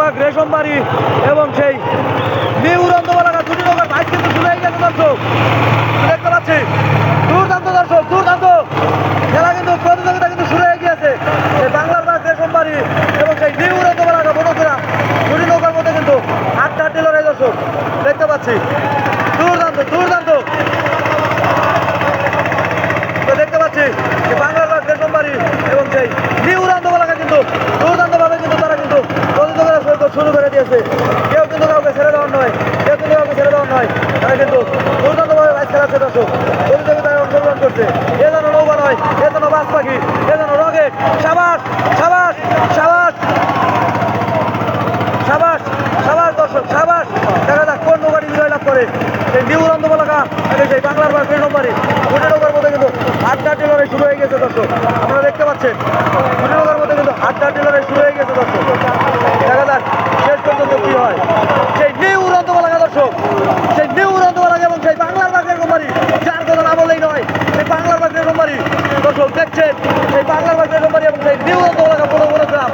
বাঘ রেশমবাড়ি এবং সেই নিউ রন্ধবালাকা দুটি বাইক কিন্তু গেছে, দর্শক। দেখতে পাচ্ছি। দুর্দান্ত, দর্শক, দুর্দান্ত। খেলা কিন্তু, প্রতিযোগিতা কিন্তু শুরু হয়ে গিয়েছে। সেই বাংলার বাঘ রেশমবাড়ি এবং সেই নিউ রন্ধবালাকা বনগ্রাম দুটি নৌকার মধ্যে কিন্তু আটটা টিলর দর্শক। দেখতে পাচ্ছি দুর্দান্ত দুর্দান্ত তো দেখতে পাচ্ছি যে বাংলার বাগ রেশমবাড়ি এবং সেই নিউ রান্দবালাকে কিন্তু দুর্দান্তভাবে কিন্তু তারা কিন্তু প্রতিযোগিতা সৈকত শুরু করে দিয়েছে কেউ কিন্তু কাউকে ছেড়ে দেওয়ার নয় কেউ কিন্তু কাউকে ছেড়ে দেওয়ার নয় তারা কিন্তু দুর্দান্তভাবে বাইক খেলাচ্ছে দর্শক প্রতিযোগিতায় করছে এ যেন নৌকা নয়, এ যেন বাস পাখি, এ যেন রকেট। সাবাস সাবাস সাবাস। সাবাস সাবাস, দর্শক, সাবাস। দেখা যাক কোন নৌকাটি বিজয় লাভ করে। সেই নিউ রন্ধমালাকা সেই বাংলার বা সেই নম্বরে দুটি নৌকার মধ্যে কিন্তু আড্ডা লড়াই শুরু হয়ে গেছে, দর্শক। আপনারা দেখতে পাচ্ছেন দুটি নৌকার মধ্যে কিন্তু আড্ডা লড়াই শুরু হয়ে গেছে, দর্শক। দেখা যাক শেষ পর্যন্ত কি হয়। সেই নিউ রন্ধমালাকা দর্শক, সেই নিউ এবং সেই বাংলার বাঘের কোম্পানি যার কথা না বললেই নয় সেই বাংলার বাঘের কোম্পানি দেখছেন সেই বাঘের কোম্পানি এবং সেই নিউ রন্ধমালাকা বড় বড় গ্রাম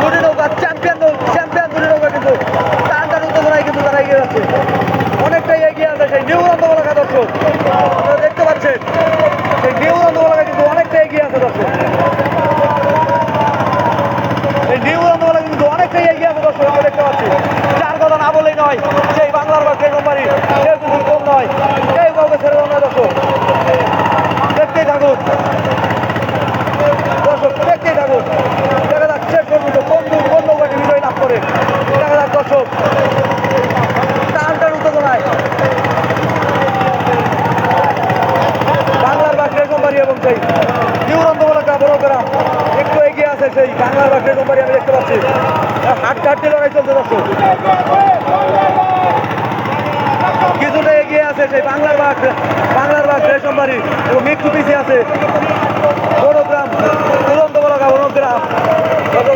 দুটি নৌকা চ্যাম্পিয়ন চ্যাম্পিয়ন দুটি নৌকা কিন্তু টানটার উত্তেজনায় কিন্তু তারা এগিয়ে যাচ্ছে অনেকটাই এগিয়ে আছে সেই নিউ রন্ধমালাকা দর্শক আপনারা দেখতে পাচ্ছেন সেই নিউ রন্ধমালাকা কিন্তু অনেকটা এগিয়ে আছে দর্শক এই নিউ রন্ধমালাকা কিন্তু অনেকটাই এগিয়ে আছে দর্শক আমরা দেখতে পাচ্ছি যার কথা না বলেই নয় সেই বাংলার বা সেই কোম্পানি কেউ কিন্তু কম নয় কেউ কাউকে ছেড়ে দেওয়া নয় দর্শক দেখতেই থাকুন দর্শক দেখতেই থাকুন দেখা যাক শেষ পর্যন্ত কোন দূর কোন নৌকাটি বিজয় লাভ করে দেখা যাক দর্শক টানটার উত্তেজনায় বাংলার বাঘ কোম্পানি এবং সেই নিউরন্দমলাকা বড় গ্রাম একটু এগিয়ে আছে সেই বাংলার বাঘ কোম্পানি, আমি দেখতে পাচ্ছি। হাঁটতে হাঁটতে লড়াই চলছে, দর্শক। কিছুটা এগিয়ে আছে সেই বাংলার বাঘ বাংলার বাঘ রেশমবাড়ি এবং একটু পিছিয়ে আছে বড় গ্রাম দুরন্ত বলাকা বড় গ্রাম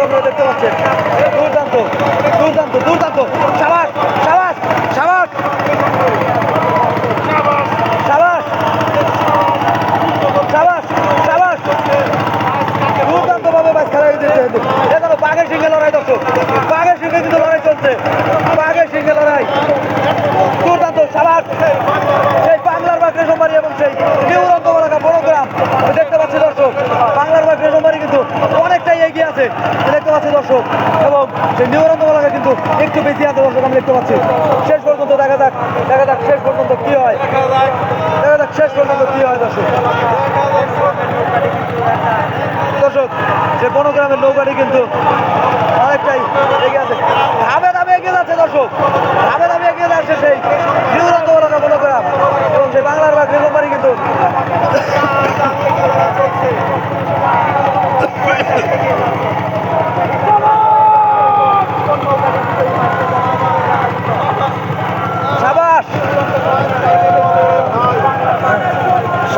আপনারা দেখতে পাচ্ছেন। দুর্দান্ত দুর্দান্ত দুর্দান্ত। সাবাস সাবাস সাবাস সাবাস সাবাস দুর্দান্তভাবে বাস খেলা দিচ্ছে এখানে বাঘের সঙ্গে লড়াই দর্শক বাঘের সঙ্গে কিন্তু লড়াই চলছে। বাঘের সঙ্গে লড়াই। দুর্দান্ত সাবাস সেই বাংলার বাঘ রেশমবাড়ি এবং সেই নিউরন্ত বলাকা বড় গ্রাম দেখতে পাচ্ছি দর্শক, বাংলার বাঘ রেশমবাড়ি কিন্তু অনেকটাই এগিয়ে আছে। দেখতে পাচ্ছি দর্শক, এবং সেই নিউরন্ত বলাকা কিন্তু একটু বেশি আছে দর্শক, আমি দেখতে পাচ্ছি। শেষ পর্যন্ত দেখা যাক দেখা যাক শেষ পর্যন্ত কি হয়। দেখা যাক শেষ পর্যন্ত কি হয় দর্শক। দর্শক যে বনগ্রামের নৌকাটি কিন্তু অনেকটাই এগিয়ে আছে ধাপে ধাপে এগিয়ে যাচ্ছে দর্শক ধাপে ধাপে এগিয়ে যাচ্ছে সেই নিউরন্ত বলাকা বনগ্রাম এবং সেই বাংলার বাঘ কোম্পানি কিন্তু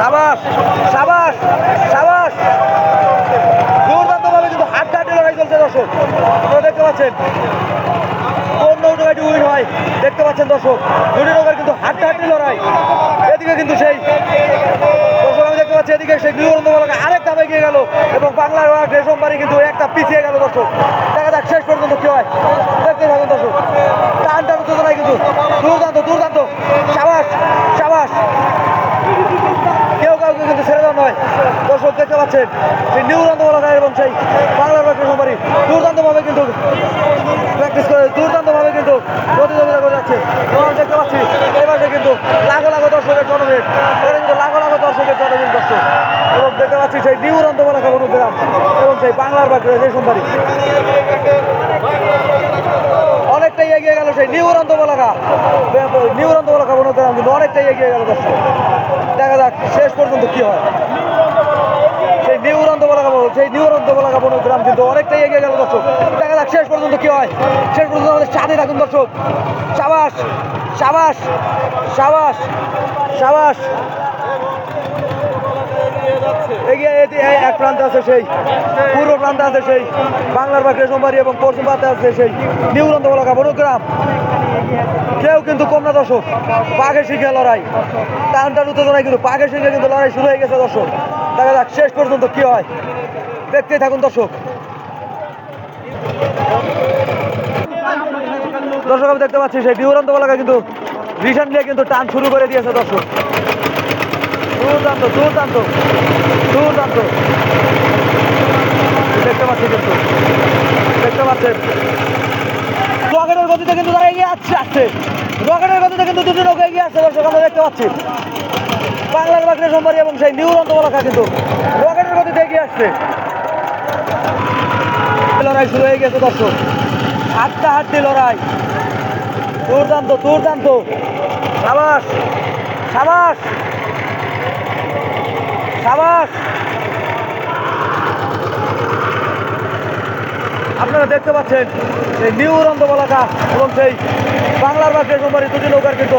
সাবাস। সাবাস সাবাস দুর্দান্তভাবে কিন্তু হাঁটি লড়াই চলছে দর্শক। আপনারা দেখতে পাচ্ছেন। কোন নৌকাটি উইন হয়। দেখতে পাচ্ছেন দর্শক, দুটি নৌকার কিন্তু হাত হাঁটি লড়াই। এদিকে কিন্তু সেই দর্শক, আমি দেখতে পাচ্ছি এদিকে সেই নিউরন্দ বলাকে আরেকটা এগিয়ে গেল এবং বাংলার রেশমবাড়ি কিন্তু একটা পিছিয়ে গেল দর্শক। দেখা যাক শেষ পর্যন্ত কি হয়। দেখতে থাকুন দর্শক টান টান উত্তেজনায় কিন্তু দুর্দান্ত দুর্দান্ত। সাবাস সাবাস। কেউ কাউকে কিন্তু ছেড়ে দেওয়া নয়। দর্শক, দেখতে পাচ্ছেন, সেই নিউরন্ত বলাকা এবং সেই বাংলার বাক্য কোম্পানি দুর্দান্তভাবে কিন্তু প্র্যাকটিস করে দুর্দান্তভাবে কিন্তু প্রতিযোগিতা করে যাচ্ছে এবং আমি দেখতে পাচ্ছি কিন্তু লাখো লাখো দর্শকের এখানে কিন্তু লাখো লাখো দর্শকের জনভিড় দর্শক। এবং দেখতে পাচ্ছি সেই নিউরন্ত বলাকা গ্রাম এবং সেই বাংলার বাক্য রেশমবাড়ি অনেকটাই এগিয়ে গেল সেই নিউরন্ত বলাকা নিউরন্ত বলাকা বনুগ্রাম কিন্তু অনেকটাই এগিয়ে গেল দর্শক। দেখা যাক শেষ পর্যন্ত কি হয়। সেই সেই নিউরন্ত বলাকা বনগ্রাম কিন্তু অনেকটাই এগিয়ে গেল দর্শক। দেখা যাক, শেষ পর্যন্ত কি হয়? শেষ পর্যন্ত আমাদের সাথে থাকুন দর্শক। সাবাস সাবাস সাবাস সাবাস। এক প্রান্তে আছে সেই, পূর্ব প্রান্তে আছে সেই, বাংলার বাঘ রেশমবাড়ি এবং পশ্চিম প্রান্তে আছে সেই নিউরন্ত বলাকা বনগ্রাম কেউ কিন্তু কম না দর্শক, বাঘের শিখে লড়াই। টান টান উত্তেজনায় কিন্তু বাঘের শিখে কিন্তু লড়াই শুরু হয়ে গেছে দর্শক। দেখা যাক, শেষ পর্যন্ত কি হয়? দেখতেই থাকুন দর্শক। দর্শক, আমি দেখতে পাচ্ছি সেই বিউরান্ত বলাকা কিন্তু রিসেন্টলি কিন্তু টান শুরু করে দিয়েছে দর্শক। দুর্দান্ত দুর্দান্ত দুর্দান্ত। দেখতে পাচ্ছি কিন্তু, দেখতে পাচ্ছেন রকেটের গতিতে কিন্তু তারা এগিয়ে আসছে আসছে। রকেটের গতিতে কিন্তু দুটি নৌকা এগিয়ে আসছে, দর্শক, আমরা দেখতে পাচ্ছি। বাংলার বাগড়ে সোমবারি এবং সেই নিউরন্ত বলাকা কিন্তু রকেটের গতিতে এগিয়ে আসছে। লড়াই শুরু হয়ে গেছে, দর্শক। হাড্ডা হাড্ডি লড়াই। দুর্দান্ত দুর্দান্ত। সাবাস সাবাস সাবাস। আপনারা দেখতে পাচ্ছেন, সেই নিউ উড়ন্ত বলাকা এবং সেই বাংলার বাঘ সোমবারি দুটি নৌকার কিন্তু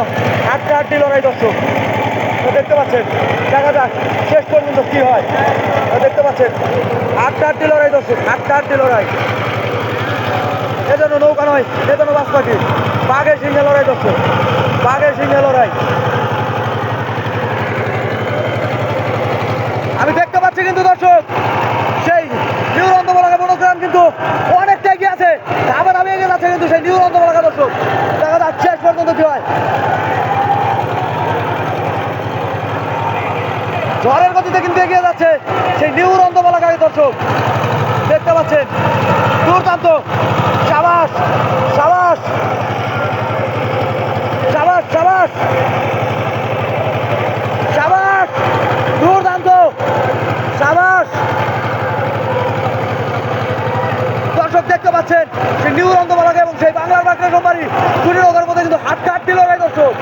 হাড্ডা হাড্ডি লড়াই, দর্শক। দেখতে পাচ্ছেন। দেখা যাক, শেষ পর্যন্ত কি হয়। দেখতে পাচ্ছেন হাড্ডা হাড্ডি লড়াই দর্শক হাড্ডা হাড্ডি লড়াই এজন্য নৌকা নয় এজন্য বাস পাখি বাঘের সিংহে লড়াই দর্শক, বাঘের সিংহে লড়াই। আমি দেখতে পাচ্ছি কিন্তু দর্শক, সেই নিউরন্ত বলাকা বনগ্রাম কিন্তু অনেকটা এগিয়ে আছে। আবার আমি এগিয়ে যাচ্ছে কিন্তু সেই নিউরন্ত বলাকা দর্শক। দেখা যাক, শেষ পর্যন্ত কি হয়। ঝড়ের গতিতে কিন্তু এগিয়ে যাচ্ছে সেই নিউ নিউরন্ত গাড়ি দর্শক। দেখতে পাচ্ছেন, দুর্দান্ত। সাবাস সাবাস। সাবাস সাবাস দুর্দান্ত সাবাস দর্শক দেখতে পাচ্ছেন সেই নিউ রঙ্গমালাকে এবং সেই বাংলার বাগড়া সোমবারি দুটি রোগের মধ্যে কিন্তু হাড্ডা হাড্ডি লড়াই দর্শক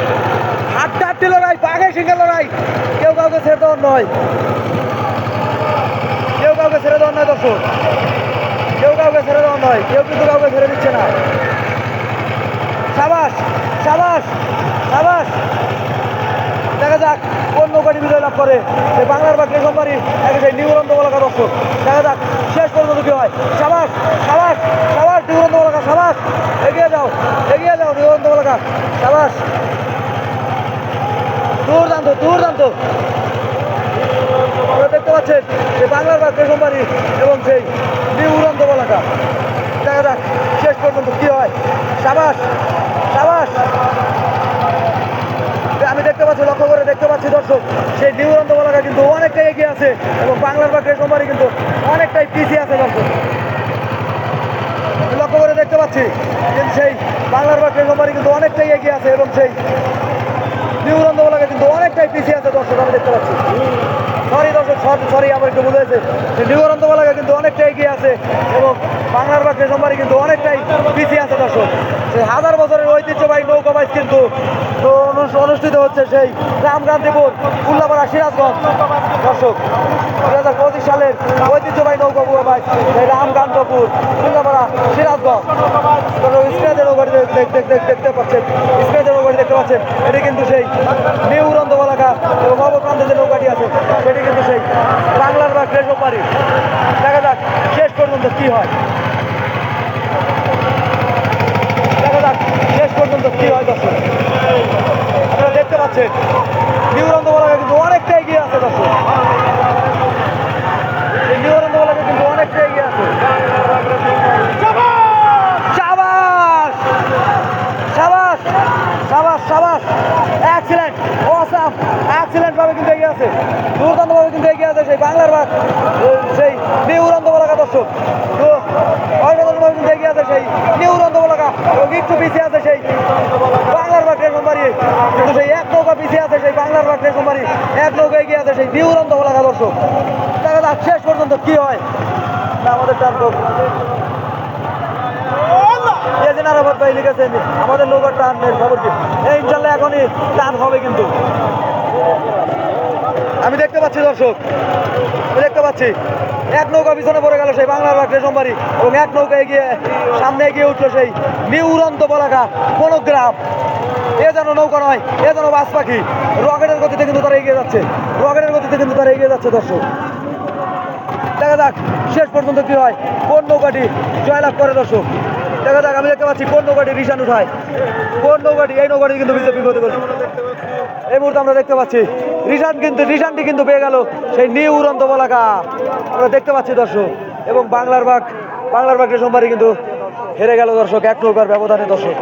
হাড্ডা হাড্ডি লড়াই বাঘে সিংহে লড়াই কেউ কাউকে ছেড়ে দেওয়ার নয়। কেউ কাউকে ছেড়ে দেওয়ার নয় দর্শক। কেউ কাউকে ছেড়ে দেওয়ার নয়। কেউ কিন্তু কাউকে ছেড়ে দিচ্ছে না। সাবাস সাবাস সাবাস। দেখা যাক কোন নৌকাটি বিজয় লাভ করে। সেই বাংলার বাকি কোম্পানি একে সেই নিউরন্ত বলাকা দর্শক। দেখা যাক শেষ পর্যন্ত কি হয়। সাবাস সাবাস সাবাস, নিউরন্ত বলাকা সাবাস। এগিয়ে যাও এগিয়ে যাও নিউরন্ত বলাকা সাবাস। দুর্দান্ত দুর্দান্ত। আপনারা দেখতে পাচ্ছেন যে বাংলার বাকি কোম্পানি এবং সেই নিউরন্ত বলাকা দেখা যাক শেষ পর্যন্ত কি হয়। সাবাস সাবাস। আমি দেখতে পাচ্ছি, লক্ষ্য করে দেখতে পাচ্ছি দর্শক, সেই নিউরন্ত বলাকা কিন্তু অনেকটাই এগিয়ে আছে এবং বাংলার বাঘের কোম্পানি কিন্তু অনেকটাই পিছিয়ে আছে দর্শক। লক্ষ্য করে দেখতে পাচ্ছি কিন্তু সেই বাংলার বাঘের কোম্পানি কিন্তু অনেকটাই এগিয়ে আছে এবং সেই নিউরন্ত বলাকা কিন্তু অনেকটাই পিছিয়ে আছে দর্শক, আমি দেখতে পাচ্ছি। সরি আমার একটু ভুল হয়েছে। সেই নিউরন্ত কিন্তু অনেকটা এগিয়ে আছে এবং বাংলার বাঘের কোম্পানি কিন্তু অনেকটাই পিছিয়ে আছে দর্শক। হাজার বছরের ঐতিহ্যবাহী নৌকা বাইচ কিন্তু অনুষ্ঠিত হচ্ছে সেই রামকান্তিপুর উল্লাপাড়া সিরাজগঞ্জ। দর্শক, দুই হাজার পঁচিশ সালের ঐতিহ্যবাহী নৌকা বাইচ, সেই রামকান্তপুর উল্লাপাড়া সিরাজগঞ্জ। দর্শক স্ক্রেচের নৌকাটি দেখ- দেখ- দেখ- দেখ- দেখতে পাচ্ছেন। স্ক্রেচের নৌকাটি দেখতে পাচ্ছেন। এটি কিন্তু সেই নিউ বলাকা এবং অবপ্রান্তে যে নৌকাটি আছে, সেটি কিন্তু সেই বাংলার বা গ্রেস পারি দেখা যাক, শেষ পর্যন্ত কি হয়। দেখা যাক, শেষ পর্যন্ত কি হয় দর্শক। আপনারা দেখতে পাচ্ছেন নিউরন্ত বলাকা কিন্তু অনেকটা এগিয়ে আছে দর্শক। সাবাস! সাবাস! সাবাস! অসাম অ্যাক্সিলেন্ট ভাবে কিন্তু এগিয়ে আছে। দুর্দান্ত ভাবে কিন্তু এগিয়ে আছে সেই বাংলার বাঘ সেই নিউরন্ত বলাকা দর্শক। তো অসাধারণ ভাবে কিন্তু এগিয়ে আছে সেই নিউরন্ত বলাকা এবং একটু পিছিয়ে আছে সেই বাংলার বাঘ রেশম বাড়ি। কিন্তু সেই এক নৌকা পিছিয়ে আছে সেই বাংলার বাঘ রেশম বাড়ি। এক নৌকা এগিয়ে আছে সেই নিউরন্ত বলাকা দর্শক। দেখা যাক শেষ পর্যন্ত কি হয়? আমাদের টান এদিন আরাফাত ভাই লিখেছেন আমাদের নৌকার টানের খবর কি? ইনশাল্লাহ এখনই টান হবে কিন্তু। আমি দেখতে পাচ্ছি, দর্শক। আমি দেখতে পাচ্ছি। এক নৌকা পিছনে পড়ে গেল সেই বাংলার বাঘ রেশমবাড়ি এবং এক নৌকা এগিয়ে সামনে এগিয়ে উঠল সেই নিউ উড়ন্ত বলাকা গ্রাম এ যেন নৌকা নয়, এ যেন বাস পাখি। রকেটের গতিতে কিন্তু তারা এগিয়ে যাচ্ছে। রকেটের গতিতে কিন্তু তারা এগিয়ে যাচ্ছে, দর্শক। দেখা যাক, শেষ পর্যন্ত কি হয়। কোন নৌকাটি জয়লাভ করে, দর্শক? দেখা যাক, আমি দেখতে পাচ্ছি কোন নৌকাটি রিসান উঠায়। কোন নৌকাটি, এই নৌকাটি কিন্তু বিজেপি ক্ষতি করছে। এই মুহূর্তে আমরা দেখতে পাচ্ছি রিসান কিন্তু রিসানটি কিন্তু পেয়ে গেল সেই নিউ উড়ন্ত বলাকা। আমরা দেখতে পাচ্ছি দর্শক, এবং বাংলার বাঘ বাংলার বাঘ রেশমবাড়ি কিন্তু হেরে গেল দর্শক, এক নৌকার ব্যবধানে দর্শক।